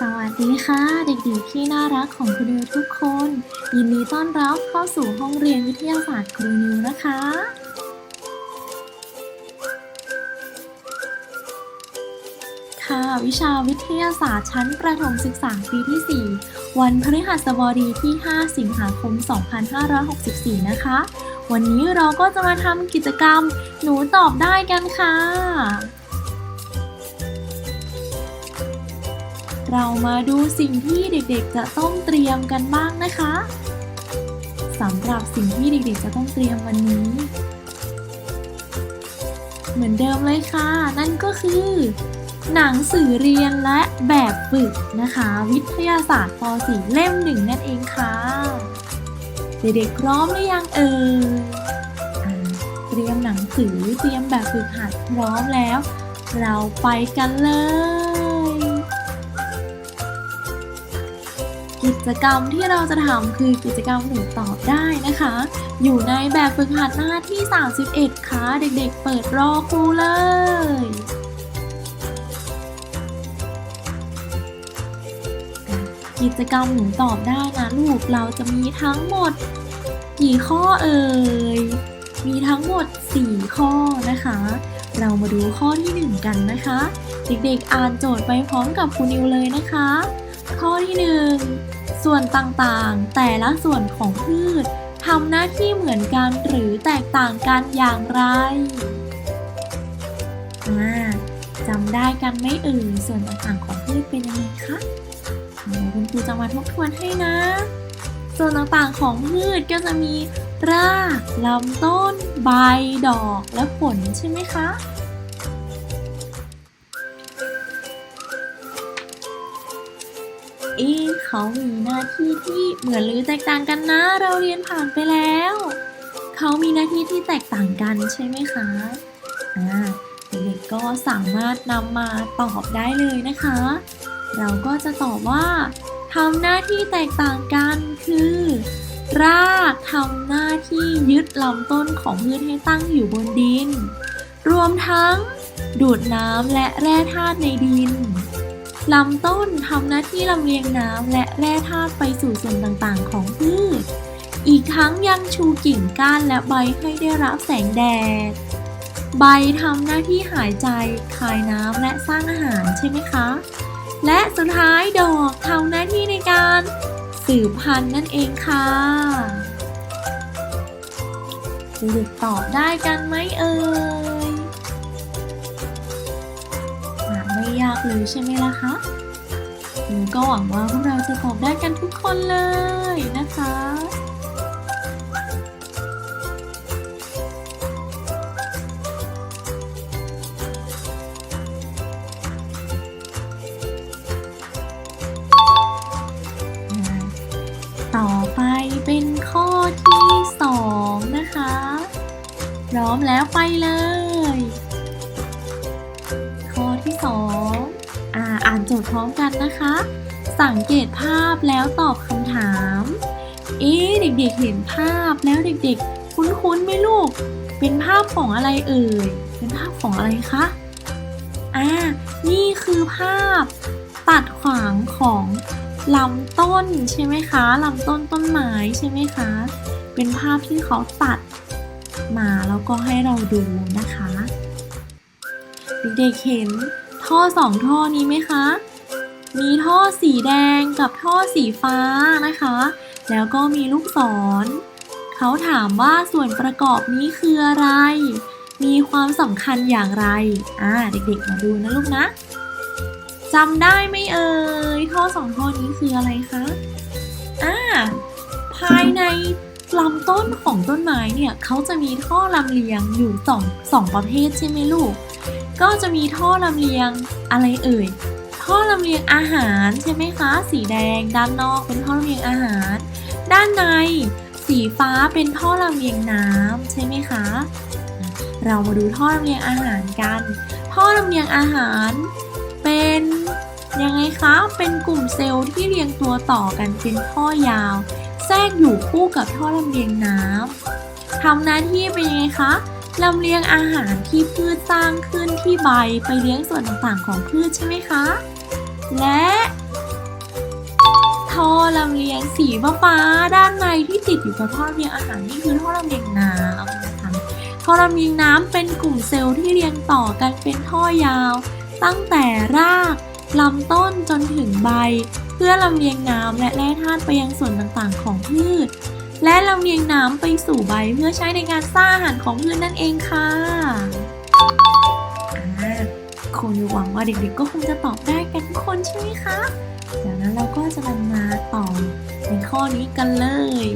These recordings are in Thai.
สวัสดีค่ะ เด็กๆที่น่ารักของคุณนิวทุกคน ยินดีต้อนรับเข้าสู่ห้องเรียนวิทยาศาสตร์ครูนิวนะคะ ค่ะวิชาวิทยาศาสตร์ชั้นประถมศึกษาปีที่ 4 วันพฤหัสบดีที่ 5 สิงหาคม 2564 นะคะ วันนี้เราก็จะมาทำกิจกรรมหนูตอบได้กันค่ะ เรามาดูสิ่งที่เด็กๆ จะต้องเตรียมกันบ้างนะคะสำหรับสิ่งที่เด็กๆ จะต้องเตรียมวันนี้ เหมือนเดิมเลยค่ะ นั่นก็คือ หนังสือเรียนและแบบฝึกนะคะ วิทยาศาสตร์ป .4 เล่มหนึ่งนั่นเองค่ะ เด็กๆพร้อมหรือยังเอ่ยอ่าเตรียมหนังสือเตรียมแบบฝึกหัดพร้อมแล้ว เราไปกันเลย กิจกรรมที่เราจะทำคือกิจกรรมหนูตอบได้นะคะ อยู่ในแบบฝึกหัดหน้าที่ 31ค่ะเด็กๆ เปิดรอครูเลยกิจกรรมหนูตอบได้นะลูกเราจะมีทั้งหมด กี่ข้อเอ่ย มีทั้งหมด 4 ข้อนะคะ เรามาดูข้อที่ 1 กันนะคะ เด็กๆอ่านโจทย์ไปพร้อมกับครูนิวเลยนะคะ ข้อที่ 1 ส่วนต่างๆ แต่ละส่วนของพืชทำหน้าที่เหมือนกันหรือแตกต่างกันอย่างไรจำได้กันไม่เอ่ยส่วนต่างๆของพืชเป็นยังไงคะคุณครูจะมาทบทวนให้นะ ส่วนต่างๆของพืชก็จะมีรากลำต้น ใบดอกและผลใช่ไหมคะ เอ๊เขามีหน้าที่ที่เหมือนหรือแตกต่างกันนะ เราเรียนผ่านไปแล้ว เขามีหน้าที่ที่แตกต่างกันใช่ไหมคะอ่าเด็กๆก็สามารถนำมาตอบได้เลยนะคะ เราก็จะตอบว่าทำหน้าที่แตกต่างกันคือ รากทำหน้าที่ยึดลำต้นของพืชให้ตั้งอยู่บนดิน รวมทั้งดูดน้ำและแร่ธาตุในดิน ลำต้นทำหน้าที่ลำเลียงน้ำและแร่ธาตุไปสู่ส่วนต่างๆ ของพืช อีกทั้งยังชูกิ่งก้านและใบให้ได้รับแสงแดด ใบทำหน้าที่หายใจ คายน้ำและสร้างอาหารใช่ไหมคะ และสุดท้ายดอกทำหน้าที่ในการสืบพันธุ์นั่นเองค่ะเด็กตอบได้กันไหมเอ่ย ยากเลยใช่ไหมล่ะคะหนูก็หวังว่าพวกเราจะตอบได้กันทุกคนเลยนะคะ ตภาพแล้วตอบคำถาม เอ๊ะเด็กๆเห็นภาพแล้วเด็กๆ คุ้นๆไหมลูก เป็นภาพของอะไรเอ่ย เป็นภาพของอะไรคะ อ่า นี่คือภาพตัดขวางของลำต้นใช่ไหมคะลำต้นต้นไม้ใช่ไหมคะ เป็นภาพที่เขาตัดมาแล้วก็ให้เราดูนะคะ เด็กๆเห็นท่อสองท่อนี้ไหมคะ มีท่อสีแดงกับท่อสีฟ้านะคะ แล้วก็มีลูกศร เขาถามว่าส่วนประกอบนี้คืออะไร มีความสำคัญอย่างไร อ่าเด็กๆมาดูนะลูกนะจำได้ไหมเอ่ยท่อสองท่อนี้คืออะไรคะอ่าภายในลำต้นของต้นไม้เนี่ยเขาจะมีท่อลำเลียงอยู่สองสองประเภทใช่ไหมลูก ก็จะมีท่อลำเลียงอะไรเอ่ย ท่อลำเลียงอาหารใช่ไหมคะ สีแดงด้านนอกเป็นท่อลำเลียงอาหาร ด้านในสีฟ้าเป็นท่อลำเลียงน้ำใช่ไหมคะ เรามาดูท่อลำเลียงอาหารกัน ท่อลำเลียงอาหารเป็นยังไงคะ เป็นกลุ่มเซลล์ที่เรียงตัวต่อกันเป็นท่อยาว แทรกอยู่คู่กับท่อลำเลียงน้ำทำหน้าที่เป็นยังไงคะลำเลียงอาหารที่พืชสร้างขึ้นที่ใบไปเลี้ยงส่วนต่างๆของพืชใช่ไหมคะ และท่อลำเลียงสีฟ้าด้านในที่ติดอยู่กับท่อลำเลียงอาหารนี่คือท่อลำเลียงน้ำนะคะท่อลำเลียงน้ำเป็นกลุ่มเซลล์ที่เรียงต่อกันเป็นท่อยาว ตั้งแต่รากลำต้นจนถึงใบ เพื่อลำเลียงน้ำและแร่ธาตุไปยังส่วนต่างๆ ของพืช และลำเลียงน้ำไปสู่ใบเพื่อใช้ในการสร้างอาหารของพืชนั่นเองค่ะ คงหวังว่าเด็กๆก็คงจะตอบได้กันทุกคนใช่ไหมคะ เดี๋ยวนั้นเราก็จะมาต่อในข้อนี้กันเลย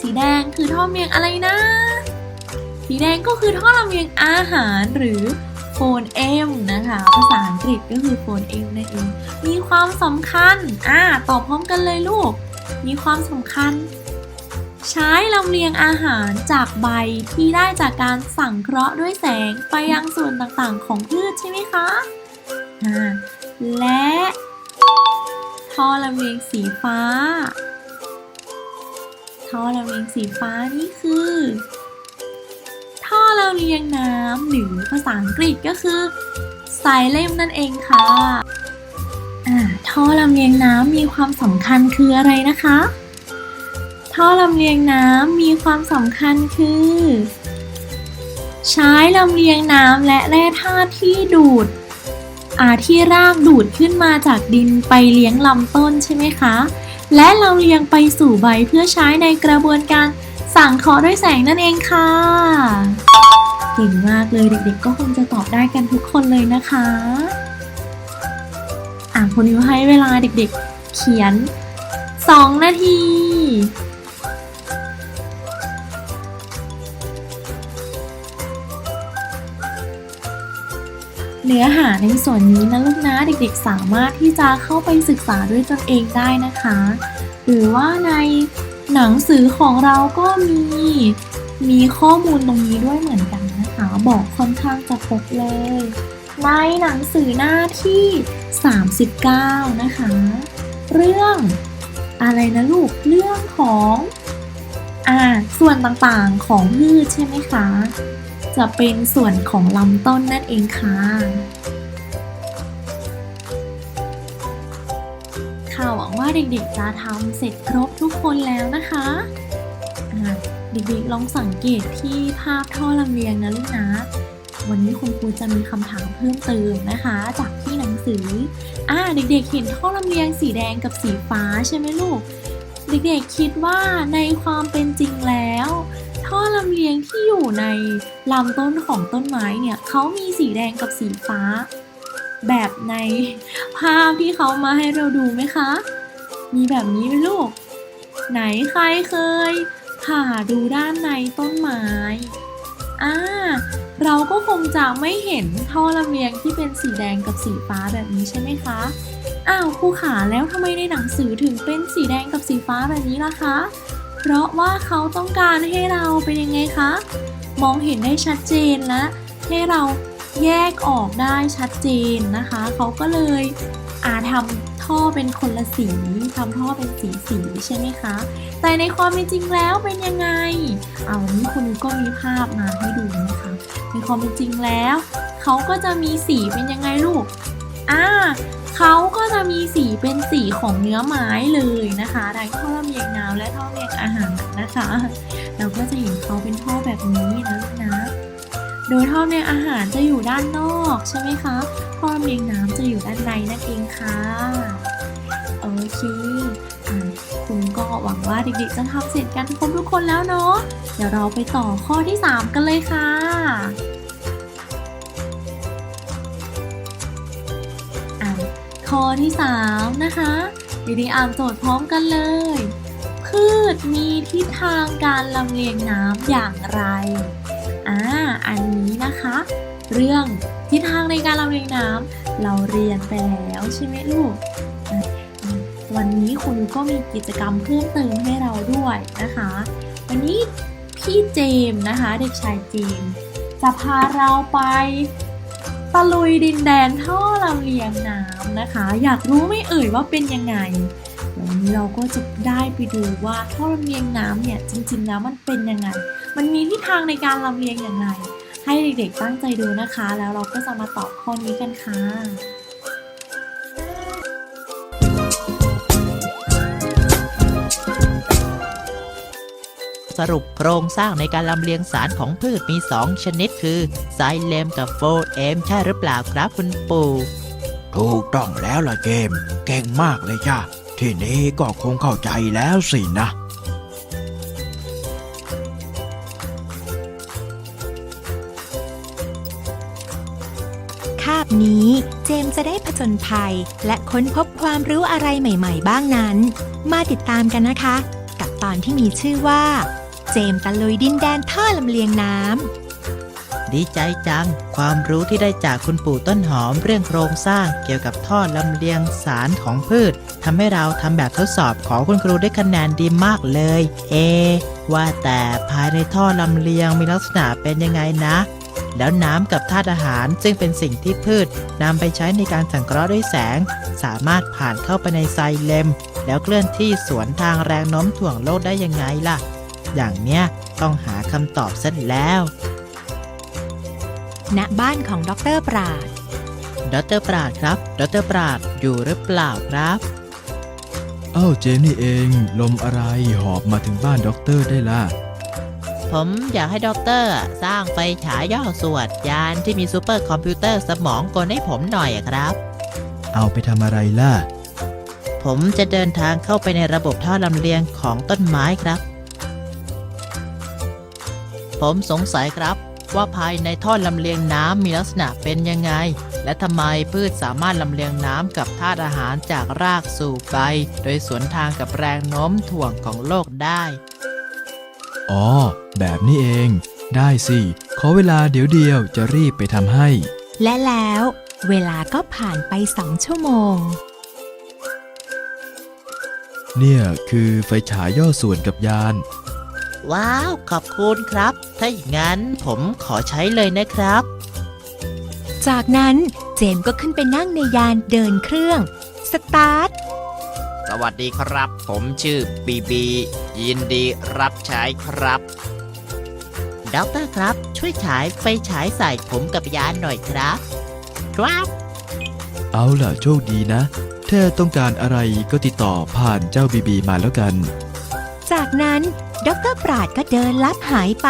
สีแดงคือท่อเลียงอะไรนะ สีแดงก็คือท่อลำเลียงอาหารหรือโฟนเอมนะคะ ภาษาอังกฤษก็คือโฟนเอมนั่นเอง มีความสำคัญ อ่าตอบพร้อมกันเลยลูก มีความสำคัญ ใช้ลำเลียงอาหารจากใบที่ได้จากการสังเคราะห์ด้วยแสงไปยังส่วนต่างๆของพืชใช่ไหมคะอ่าและท่อลำเลียงสีฟ้า ท่อลำเลียงสีฟ้านี่คือ ท่อลำเลียงน้ำหรือภาษาอังกฤษก็คือไซเลมนั่นเองค่ะท่อลำเลียงน้ำมีความสำคัญคืออะไรนะคะ ท่อลำเลียงน้ำมีความสำคัญคือ ใช้ลำเลียงน้ำและแร่ธาตุที่ดูดอาที่รากดูดขึ้นมาจากดินไปเลี้ยงลำต้นใช่ไหมคะ และลำเลียงไปสู่ใบเพื่อใช้ในกระบวนการสั่งเคราะห์ด้วยแสงนั่นเองค่ะ เก่งมากเลยเด็กๆ ก็คงจะตอบได้กันทุกคนเลยนะคะ อ่านคุณนิวให้เวลาเด็กๆ เขียน 2 นาที เนื้อหาในส่วนนี้นะลูกนะเด็กๆ สามารถที่จะเข้าไปศึกษาด้วยตนเองได้นะคะ หรือว่าในหนังสือของเราก็มีมีข้อมูลตรงนี้ด้วยเหมือนกันนะคะ บอกค่อนข้างจะครบเลย ในหนังสือหน้าที่ 39 นะคะ เรื่องอะไรนะลูกเรื่องของอ่าส่วนต่างๆของพืชใช่ไหมคะ จะเป็นส่วนของลำต้นนั่นเองค่ะค่ะหวังว่าเด็กๆจะทำเสร็จครบทุกคนแล้วนะคะเด็กๆลองสังเกตที่ภาพท่อลำเลียงนะลูกนะ วันนี้คุณครูจะมีคำถามเพิ่มเติมนะคะ จากที่หนังสืออ่าเด็กๆเห็นท่อลำเลียงสีแดงกับสีฟ้าใช่ไหมลูก เด็กๆคิดว่าในความเป็นจริงแล้ว ท่อลำเลียงที่อยู่ในลำต้นของต้นไม้เนี่ยเขามีสีแดงกับสีฟ้า แบบในภาพที่เขามาให้เราดูไหมคะ มีแบบนี้ไหมลูก ไหนใครเคยผ่าดูด้านในต้นไม้อ่าเราก็คงจะไม่เห็นท่อลำเลียงที่เป็นสีแดงกับสีฟ้าแบบนี้ใช่ไหมคะ อ้าวครูขาแล้วทำไมในหนังสือถึงเป็นสีแดงกับสีฟ้าแบบนี้ล่ะคะ เพราะว่าเขาต้องการให้เราเป็นยังไงคะ มองเห็นได้ชัดเจนและให้เราแยกออกได้ชัดเจนนะคะ เขาก็เลยอาทำท่อเป็นคนละสีทำท่อเป็นสีสีใช่ไหมคะ แต่ในความเป็นจริงแล้วเป็นยังไง เอาวันนี้คุณก็มีภาพมาให้ดูนะคะ ในความเป็นจริงแล้ว เขาก็จะมีสีเป็นยังไงลูก อ่า เขาก็จะมีสีเป็นสีของเนื้อไม้เลยนะคะทั้งท่อลำเลียงน้ำและท่อลำเลียงอาหารนะคะ เราก็จะเห็นเขาเป็นท่อแบบนี้นะลูกนะ โดยท่อลำเลียงอาหารจะอยู่ด้านนอกใช่ไหมคะ ท่อลำเลียงน้ำจะอยู่ด้านในนั่นเองค่ะโอเคคุณก็หวังว่าเด็กๆจะทำเสร็จกันครบทุกคนแล้วเนาะ เดี๋ยวเราไปต่อข้อที่ 3 กันเลยคะ่ะ ข้อที่ 3 นะคะเดีอ่านโจทย์พร้อมกันเลย พืชมีทิศทางการลำเลียงน้ำอย่างไร อ่า อันนี้นะคะ เรื่องทิศทางในการลำเลียงน้ำเราเรียนไปแล้วใช่ไหมลูก วันนี้คุณก็มีกิจกรรมเพิ่มเติมให้เราด้วยนะคะ วันนี้พี่เจมส์นะคะ เด็กชายเจมส์จะพาเราไป ตะลุยดินแดนท่อลำเลียงน้ำนะคะ อยากรู้ไม่เอ่ยว่าเป็นยังไงวันนี้เราก็จะได้ไปดูว่าท่อลำเลียงน้ำเนี่ยจริงๆแล้วมันเป็นยังไง มันมีทิศทางในการลำเลียงยังไง ให้เด็กๆตั้งใจดูนะคะ แล้วเราก็จะมาตอบข้อนี้กันค่ะ สรุปโครงสร้างในการลำเลียงสารของพืชมี 2 ชนิดคือไซเลมกับโฟเอมใช่หรือเปล่าครับคุณปู่ถูกต้องแล้วล่ะเกม เก่งมากเลยจ้าทีนี้ก็คงเข้าใจแล้วสินะคาบนี้เจมส์จะได้ผจญภัย และค้นพบความรู้อะไรใหม่ ๆ บ้างนั้น มาติดตามกันนะคะ กับตอนที่มีชื่อว่า เจมตะลุยดินแดนท่อลำเลียงน้ำ ดีใจจัง ความรู้ที่ได้จากคุณปู่ต้นหอมเรื่องโครงสร้างเกี่ยวกับท่อลำเลียงสารของพืชทำให้เราทำแบบทดสอบของคุณครูได้คะแนนดีมากเลย เอ ว่าแต่ภายในท่อลำเลียงมีลักษณะเป็นยังไงนะ แล้วน้ำกับธาตุอาหารซึ่งเป็นสิ่งที่พืชนำไปใช้ในการสังเคราะห์ด้วยแสง สามารถผ่านเข้าไปในไซเลมแล้วเคลื่อนที่สวนทางแรงโน้มถ่วงโลกได้ยังไงล่ะ อย่างเนี้ยต้องหาคำตอบเสร็จแล้ว ณบ้านของดรปราด ดรปราดครับ ดรปราดอยู่หรือเปล่าครับเอ้าเจมนี่เอง ลมอะไรหอบมาถึงบ้านด็อกเตอร์ได้ล่ะ ผมอยากให้ด็อกเตอร์สร้างไฟฉายย่อส่วนยานที่มีซูเปอร์คอมพิวเตอร์สมองกลให้ผมหน่อยอะครับ เอาไปทำอะไรล่ะ ผมจะเดินทางเข้าไปในระบบท่อลำเลียงของต้นไม้ครับ ผมสงสัยครับ ว่าภายในท่อลำเลียงน้ำมีลักษณะเป็นยังไง และทำไมพืชสามารถลำเลียงน้ำกับธาตุอาหารจากรากสู่ใบโดยสวนทางกับแรงโน้มถ่วงของโลกได้ อ๋อ แบบนี้เอง ได้สิ ขอเวลาเดี๋ยวเดียวจะรีบไปทำให้ และแล้วเวลาก็ผ่านไปสองชั่วโมง เนี่ยคือไฟฉายย่อส่วนกับยาน ว้าว ขอบคุณครับ ถ้าอย่างนั้นผมขอใช้เลยนะครับ จากนั้นเจมส์ก็ขึ้นไปนั่งในยานเดินเครื่อง สตาร์ท สวัสดีครับ ผมชื่อบีบี ยินดีรับใช้ครับด็อกเตอร์ครับ ช่วยฉายไฟฉายใส่ผมกับยานหน่อยครับ ครับ เอาล่ะโชคดีนะ ถ้าต้องการอะไรก็ติดต่อผ่านเจ้าบีบีมาแล้วกัน จากนั้น ดรปราดก็เดินลับหายไป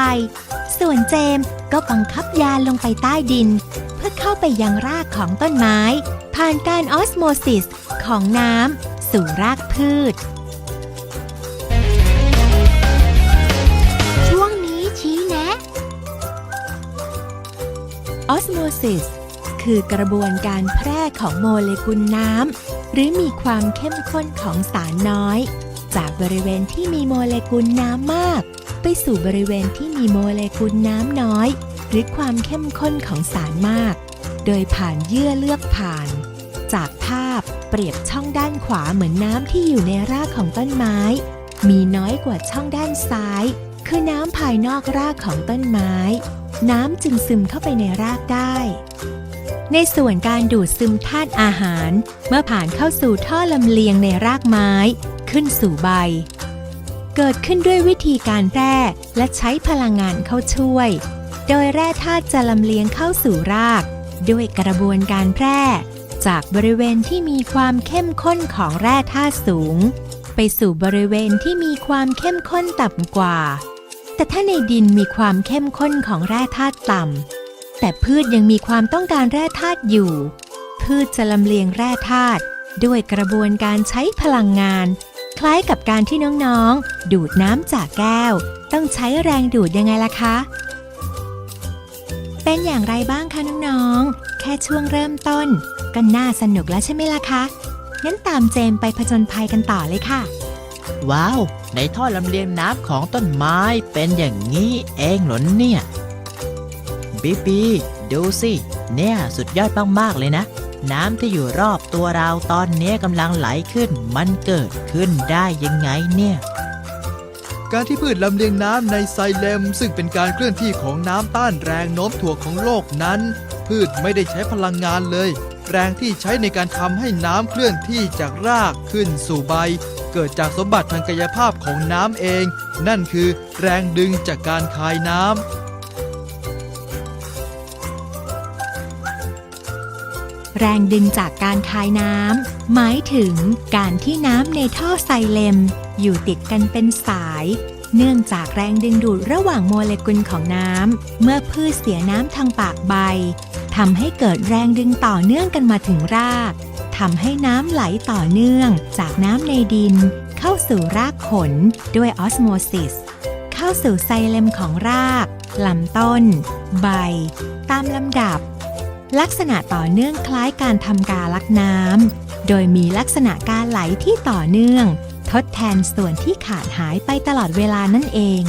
ส่วนเจมส์ก็บังคับยานลงไปใต้ดิน เพื่อเข้าไปยังรากของต้นไม้ ผ่านการออสโมซิสของน้ำสู่รากพืช ช่วงนี้ชี้แนะออสโมซิสคือกระบวนการแพร่ของโมเลกุลน้ำหรือมีความเข้มข้นของสารน้อย จากบริเวณที่มีโมเลกุลน้ำมาก ไปสู่บริเวณที่มีโมเลกุลน้ำน้อย หรือความเข้มข้นของสารมาก โดยผ่านเยื่อเลือกผ่าน จากภาพเปรียบช่องด้านขวาเหมือนน้ำที่อยู่ในรากของต้นไม้ มีน้อยกว่าช่องด้านซ้าย คือน้ำภายนอกรากของต้นไม้ น้ำจึงซึมเข้าไปในรากได้ในส่วนการดูดซึมธาตุอาหาร เมื่อผ่านเข้าสู่ท่อลำเลียงในรากไม้ ขึ้นสู่ใบ เกิดขึ้นด้วยวิธีการแร่และใช้พลังงานเข้าช่วย โดยแร่ธาตุจะลำเลียงเข้าสู่ราก ด้วยกระบวนการแพร่ จากบริเวณที่มีความเข้มข้นของแร่ธาตุสูง ไปสู่บริเวณที่มีความเข้มข้นต่ำกว่า แต่ถ้าในดินมีความเข้มข้นของแร่ธาตุต่ำแต่พืชยังมีความต้องการแร่ธาตุอยู่ พืชจะลำเลียงแร่ธาตุด้วยกระบวนการใช้พลังงาน คล้ายกับการที่น้องๆ ดูดน้ำจากแก้ว ต้องใช้แรงดูดยังไงล่ะคะ เป็นอย่างไรบ้างคะน้องๆ แค่ช่วงเริ่มต้นก็น่าสนุกแล้วใช่ไหมล่ะคะ งั้นตามเจมไปผจญภัยกันต่อเลยค่ะ ว้าว ในท่อลำเลียงน้ำของต้นไม้เป็นอย่างนี้เองเหรอเนี่ย บีบีดูสิ เนี่ย สุดยอดมากๆเลยนะ น้ำที่อยู่รอบตัวเราตอนนี้กำลังไหลขึ้น มันเกิดขึ้นได้ยังไงเนี่ยการที่พืชลำเลียงน้ำในไซเลม ซึ่งเป็นการเคลื่อนที่ของน้ำต้านแรงโน้มถ่วงของโลกนั้น พืชไม่ได้ใช้พลังงานเลย แรงที่ใช้ในการทำให้น้ำเคลื่อนที่จากรากขึ้นสู่ใบ เกิดจากสมบัติทางกายภาพของน้ำเอง นั่นคือแรงดึงจากการคายน้ำ แรงดึงจากการคายน้ำหมายถึงการที่น้ำในท่อไซเลม อยู่ติดกันเป็นสาย เนื่องจากแรงดึงดูดระหว่างโมเลกุลของน้ำเมื่อพืชเสียน้ำทางปากใบทำให้เกิดแรงดึงต่อเนื่องกันมาถึงรากทำให้น้ำไหลต่อเนื่องจากน้ำในดิน เข้าสู่รากขนด้วยออสโมซิสเข้าสู่ไซเลมของรากลำต้น ใบ ตามลำดับ ลักษณะต่อเนื่องคล้ายการทำกาลักน้ำ โดยมีลักษณะการไหลที่ต่อเนื่อง ทดแทนส่วนที่ขาดหายไปตลอดเวลานั่นเอง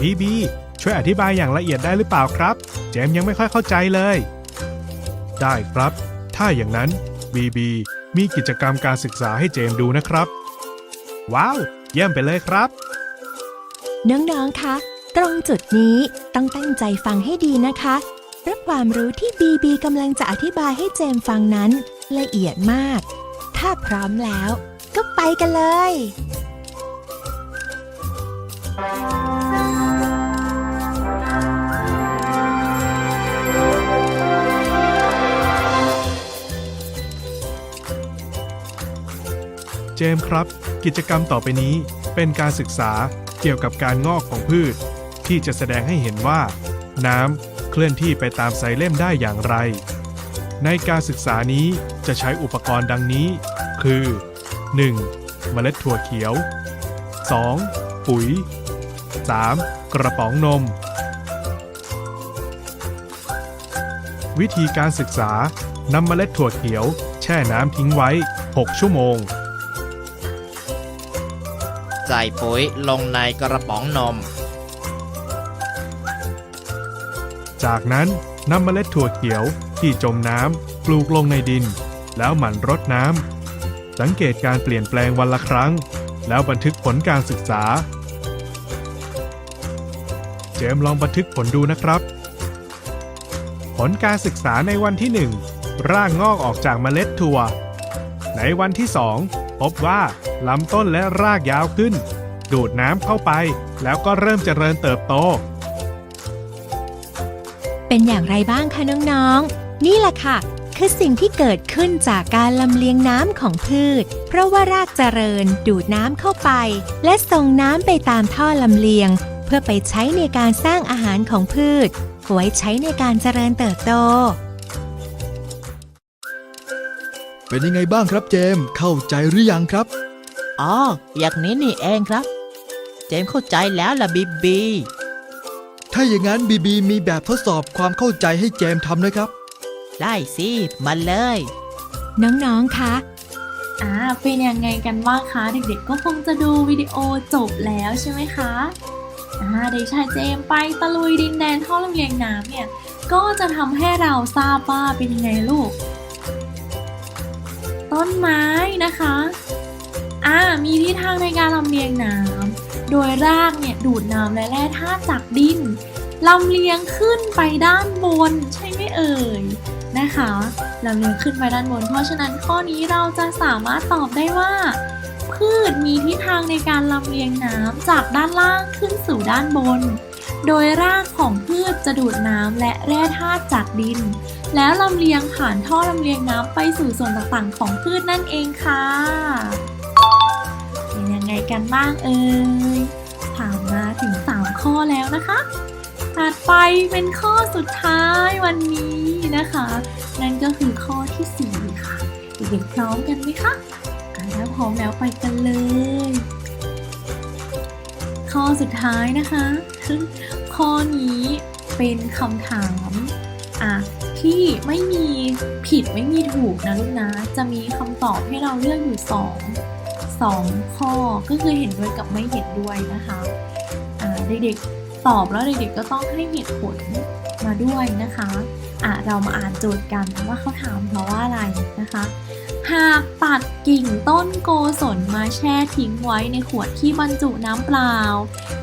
บีบีช่วยอธิบายอย่างละเอียดได้หรือเปล่าครับ เจมส์ยังไม่ค่อยเข้าใจเลย ได้ครับ ถ้าอย่างนั้นบีบีมีกิจกรรมการศึกษาให้เจมส์ดูนะครับ ว้าว เยี่ยมไปเลยครับ น้องๆคะ ตรงจุดนี้ต้องตั้งใจฟังให้ดีนะคะเพราะความรู้ที่บีบีกำลังจะอธิบายให้เจมฟังนั้น ละเอียดมาก ถ้าพร้อมแล้ว ก็ไปกันเลย เจมครับ กิจกรรมต่อไปนี้เป็นการศึกษาเกี่ยวกับการงอกของพืช ที่จะแสดงให้เห็นว่า น้ำเคลื่อนที่ไปตามไซเล่มได้อย่างไร ในการศึกษานี้จะใช้อุปกรณ์ดังนี้ คือ 1. เมล็ดถั่วเขียว 2. ปุ๋ย 3. กระป๋องนม วิธีการศึกษานำเมล็ดถั่วเขียว แช่น้ำทิ้งไว้ 6 ชั่วโมง ใส่ปุ๋ยลงในกระป๋องนม จากนั้นนำเมล็ดถั่วเขียวที่จมน้ำปลูกลงในดิน แล้วหมั่นรดน้ำสังเกตการเปลี่ยนแปลงวันละครั้ง แล้วบันทึกผลการศึกษา เจมลองบันทึกผลดูนะครับ ผลการศึกษาในวันที่ 1 ร่างงอกออกจากเมล็ดถั่ว ในวันที่ 2 พบว่าลำต้นและรากยาวขึ้น ดูดน้ำเข้าไปแล้วก็เริ่มเจริญเติบโต เป็นอย่างไรบ้างคะน้องๆ นี่แหละค่ะ คือสิ่งที่เกิดขึ้นจากการลำเลียงน้ำของพืช เพราะว่ารากเจริญดูดน้ำเข้าไป และส่งน้ำไปตามท่อลำเลียง เพื่อไปใช้ในการสร้างอาหารของพืชไว้ใช้ในการเจริญเติบโต เป็นยังไงบ้างครับเจมส์เข้าใจหรือยังครับ อ๋อ อย่างนี้นี่เองครับ เจมส์เข้าใจแล้วล่ะบีบี ถ้าอย่างนั้นบีบีมีแบบทดสอบความเข้าใจให้เจมส์ทำนะครับ ได้สิมาเลย น้องๆ คะ อ่าเป็นยังไงกันบ้างคะ เด็กๆ ก็คงจะดูวิดีโอจบแล้วใช่ไหมคะ อ่าเด็กชายเจมส์ไปตะลุยดินแดนท่อลำเลียงน้ำเนี่ย ก็จะทำให้เราทราบว่าเป็นยังไงลูก ต้นไม้นะคะ อ่ามีทิศทางในการลำเลียงน้ำ โดยรากเนี่ยดูดน้ำและแร่ธาตุจากดินลำเลียงขึ้นไปด้านบนใช่ไหมเอ่ยนะคะลำเลียงขึ้นไปด้านบน เพราะฉะนั้นข้อนี้เราจะสามารถตอบได้ว่า พืชมีทิศทางในการลำเลียงน้ำจากด้านล่างขึ้นสู่ด้านบน โดยรากของพืชจะดูดน้ำและแร่ธาตุจากดิน แล้วลำเลียงผ่านท่อลำเลียงน้ำไปสู่ส่วนต่างๆ ของพืชนั่นเองค่ะ ไงกันบ้างเอ่ยผ่านมาถึง 3 ข้อแล้วนะคะถัดไปเป็นข้อสุดท้ายวันนี้นะคะ นั่นก็คือข้อที่ 4 ค่ะ เด็กๆพร้อมกันไหมคะอะถ้าพร้อมแล้วไปกันเลย ข้อสุดท้ายนะคะ ข้อนี้เป็นคำถามอะที่ไม่มีผิดไม่มีถูกนะลูกนะ จะมีคำตอบให้เราเลือกอยู่ส องสองข้อก็คือเห็นด้วยกับไม่เห็นด้วยนะคะเด็กๆตอบแล้วเด็กๆก็ต้องให้เหตุผลมาด้วยนะคะอะเรามาอ่านโจทย์กันว่าเขาถามเพราะว่าอะไรนะคะ หากตัดกิ่งต้นโกศลมาแช่ทิ้งไว้ในขวดที่บรรจุน้ำเปล่า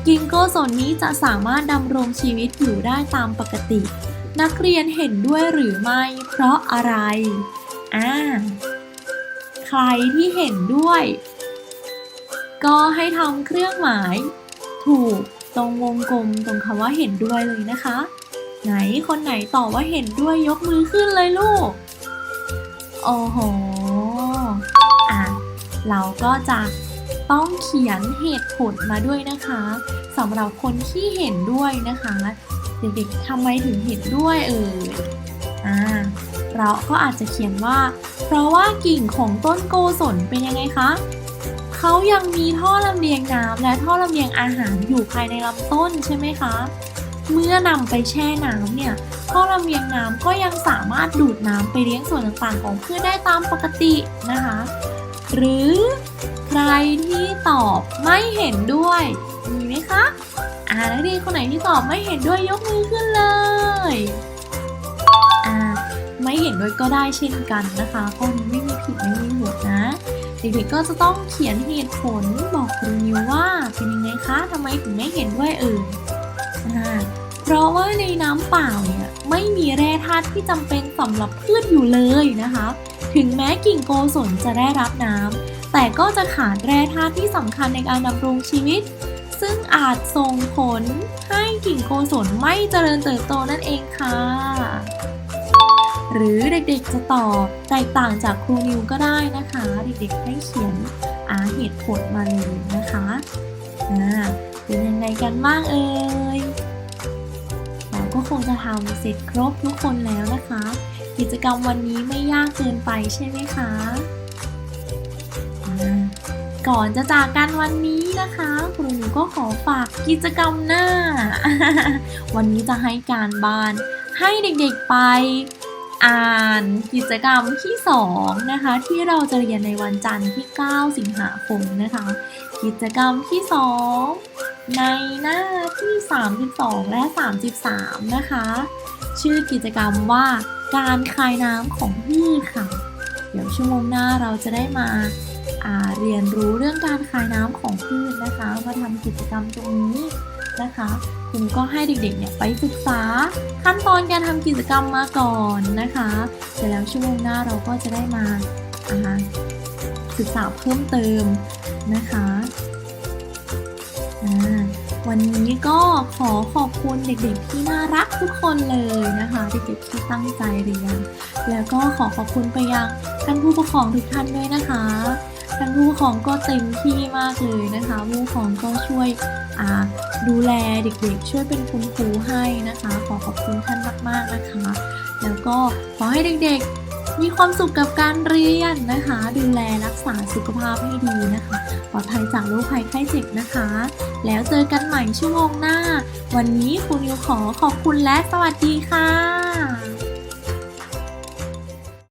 กิ่งโกศลนี้จะสามารถดำรงชีวิตอยู่ได้ตามปกติ นักเรียนเห็นด้วยหรือไม่ เพราะอะไรอ่าใครที่เห็นด้วย ก็ให้ทำเครื่องหมายถูกตรงวงกลมตรงคำว่าเห็นด้วยเลยนะคะ ไหนคนไหนตอบว่าเห็นด้วยยกมือขึ้นเลยลูก โอ้โห อะ เราก็จะต้องเขียนเหตุผลมาด้วยนะคะสำหรับคนที่เห็นด้วยนะคะ เด็กๆทำไมถึงเห็นด้วยเอ่ยอ่าเราก็อาจจะเขียนว่า เพราะว่ากิ่งของต้นโกศลเป็นยังไงคะ เขายังมีท่อลำเลียงน้ำและท่อลำเลียงอาหารอยู่ภายในลำต้นใช่ไหมคะ เมื่อนำไปแช่น้ำเนี่ยท่อลำเลียงน้ำก็ยังสามารถดูดน้ำไปเลี้ยงส่วนต่างๆ ของพืชได้ตามปกตินะคะ หรือใครที่ตอบไม่เห็นด้วยมีไหมคะอ่านักเรียนคนไหนที่ตอบไม่เห็นด้วยยกมือขึ้นเลยอ่าไม่เห็นด้วยก็ได้เช่นกันนะคะข้อนี้ไม่มีผิดไม่มีถูกนะ เด็กๆก็จะต้องเขียนเหตุผลบอกครูนิวว่าเป็นยังไงคะทำไมถึงไม่เห็นด้วยเอ่ยอ่าเพราะว่าในน้ำเปล่าเนี่ยไม่มีแร่ธาตุที่จำเป็นสำหรับพืชอยู่เลยนะคะ ถึงแม้กิ่งโกศลจะได้รับน้ำแต่ก็จะขาดแร่ธาตุที่สำคัญในการดำรงชีวิต ซึ่งอาจส่งผลให้กิ่งโกศลไม่เจริญเติบโตนั่นเองค่ะ หรือเด็กๆจะตอบแตกต่างจากครูนิวก็ได้นะคะ เด็กๆให้เขียนอาเหตุผลมาเลยนะคะอ่าเป็นยังไงกันบ้างเอ่ยเราก็คงจะทำเสร็จครบทุกคนแล้วนะคะ กิจกรรมวันนี้ไม่ยากเกินไปใช่ไหมคะก่อนจะจากกันวันนี้นะคะครูก็ขอฝากกิจกรรมหน้า วันนี้จะให้การบ้านให้เด็กๆไป อ่านกิจกรรมที่2นะคะที่เราจะเรียนในวันจันทร์ที่ 9 สิงหาคมนะคะ กิจกรรมที่ 2 ในหน้าที่ 32 และ 33 นะคะ ชื่อกิจกรรมว่าการคายน้ำของพืชค่ะ เดี๋ยวชั่วโมงหน้าเราจะได้มาาเรียนรู้เรื่องการคายน้ำของพืชนะคะ มาทำกิจกรรมตรงนี้ นะคะคุณก็ให้เด็กๆเนี่ยไปศึกษาขั้นตอนการทำกิจกรรมมาก่อนนะคะ เสร็จแล้วชั่วโมงหน้าเราก็จะได้มาศึกษาเพิ่มเติมนะคะวันนี้ก็ขอขอบคุณเด็กๆที่น่ารักทุกคนเลยนะคะ เด็กๆที่ตั้งใจเรียนแล้วก็ขอขอบคุณไปยังท่านผู้ปกครองทุกท่านด้วยนะคะท่านผู้ปกครองก็เต็มที่มากเลยนะคะผู้ปกครองก็ช่วยอ่า ดูแลเด็กๆ ช่วยเป็นคุณครูให้นะคะ ขอขอบคุณท่านมากๆนะคะ แล้วก็ขอให้เด็กๆ มีความสุขกับการเรียนนะคะ ดูแลรักษาสุขภาพให้ดีนะคะปลอดภัยจากโรคภัยไข้เจ็บนะคะ แล้วเจอกันใหม่ชั่วโมงหน้า วันนี้ครูนิวขอขอบคุณและสวัสดีค่ะ